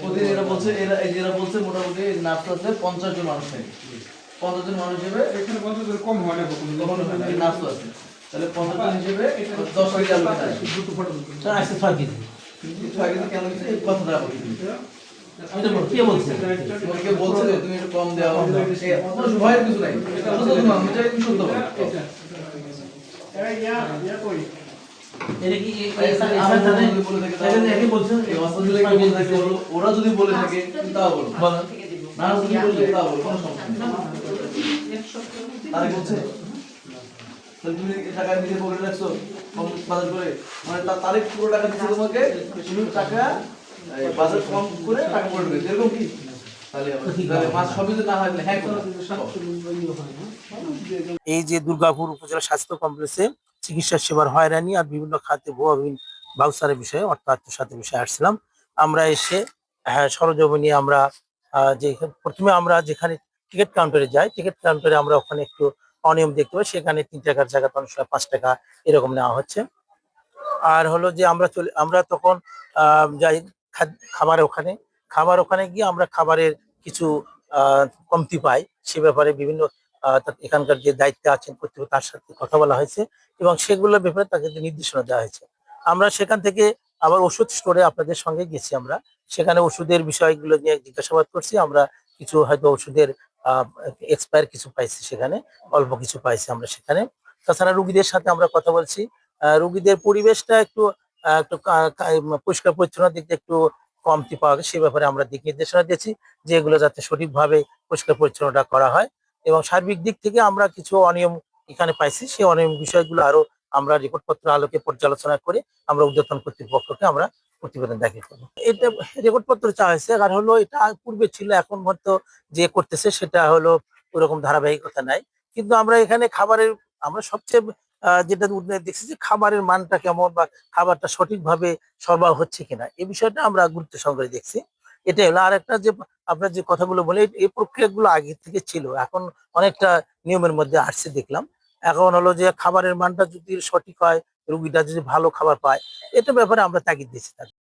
প্রতিদিন এরা বলছে এরা এই যে বলছে মোটামুটি নার্স আছে পঞ্চাশ জন মানুষ থাকে পঞ্চাশ জন মানুষ হিসেবে এখানে পঞ্চাশ হাজার কম হয় না কখনো হয় নার্স আছে তাহলে পঞ্চাশ জন হিসেবে দশ কেনা দুটো ফটো স্যার কেজি কেন এই কথাটা কে বলছে বলছে যে তুমি একটু কম দেওয়া কোনো ভয়ের কিছু নাই তো তুমি সত্য। ওরা যদি বলে থাকে তাও বলো। না যদি বলে কোনো সমস্যা বলছে? তুমি এই টাকা নিজে পকেটে রাখছো বাজার করে? মানে তার পুরো টাকা দিচ্ছে তোমাকে টাকা বাজার কম করে টাকা পড়ে দেবে এরকম কি? তাহলে আবার- তাহলে মাছ সবই যদি না হয়। এই যে দুর্গাপুর উপজেলা স্বাস্থ্য কমপ্লেক্সে চিকিৎসা সেবার হয়রানি আর বিভিন্ন খাতে ভুয়া বাউসারের বিষয়ে অর্থ আত্মসাতের বিষয়ে আসছিলাম। আমরা এসে হ্যাঁ সরজমিনে আমরা যে প্রথমে আমরা যেখানে টিকিট কাউন্টারে যাই, টিকিট কাউন্টারে আমরা ওখানে একটু অনিয়ম দেখতে পাই, সেখানে তিন টাকার জায়গাতে অনেক সময় পাঁচ টাকা এরকম নেওয়া হচ্ছে। আর হলো যে আমরা চলে, আমরা তখন যাই খাবার ওখানে। খাবার ওখানে গিয়ে আমরা খাবারের কিছু কমতি পাই। সে ব্যাপারে বিভিন্ন এখানকার যে দায়িত্বে আছেন কর্তৃপক্ষ, তার সাথে কথা বলা হয়েছে এবং সেগুলোর ব্যাপারে তাকে নির্দেশনা দেওয়া হয়েছে। আমরা সেখান থেকে আবার ওষুধ স্টোরে আপনাদের সঙ্গে গেছি আমরা। সেখানে ওষুধের বিষয়গুলো নিয়ে জিজ্ঞাসাবাদ করছি। আমরা কিছু হয়তো ওষুধের এক্সপায়ার কিছু পাইছি সেখানে, অল্প কিছু পাইছি আমরা সেখানে। তাছাড়া রুগীদের সাথে আমরা কথা বলছি। রুগীদের পরিবেশটা একটু একটু পরিষ্কার পরিচ্ছন্ন দিক একটু কমতি পাওয়া গেছে। সে ব্যাপারে আমরা দিক নির্দেশনা দিয়েছি যে এগুলো যাতে সঠিকভাবে পরিষ্কার পরিচ্ছন্নতা করা হয়। এবং সার্বিক দিক থেকে আমরা কিছু অনিয়ম এখানে পাইছি। সেই অনিয়ম বিষয়গুলো আরও আমরা রিপোর্টপত্র আলোকে পর্যালোচনা করে আমরা উদ্যতন কর্তৃপক্ষকে আমরা প্রতিবেদন দাখিল করব। এটা রেকর্ডপত্র চাওয়া হয়েছে। কারণ হলো এটা পূর্বে ছিল, এখন হয়তো যে করতেছে সেটা হলো ওরকম ধারাবাহিকতা নাই। কিন্তু আমরা এখানে খাবারের, আমরা সবচেয়ে যেটা দেখছি যে খাবারের মানটা কেমন বা খাবারটা সঠিকভাবে সরবরাহ হচ্ছে কিনা, এ বিষয়টা আমরা গুরুত্ব সহকারে দেখছি। এটাই হলো। আর একটা যে আপনার যে কথাগুলো বলে, এই প্রক্রিয়াগুলো আগে থেকে ছিল। এখন অনেকটা নিয়মের মধ্যে আসছে দেখলাম। এখন হলো যে খাবারের মানটা যদি সঠিক হয়, রুগীটা যদি ভালো খাবার পায় এটা ব্যাপারে আমরা তাগিদ দিচ্ছি তাকে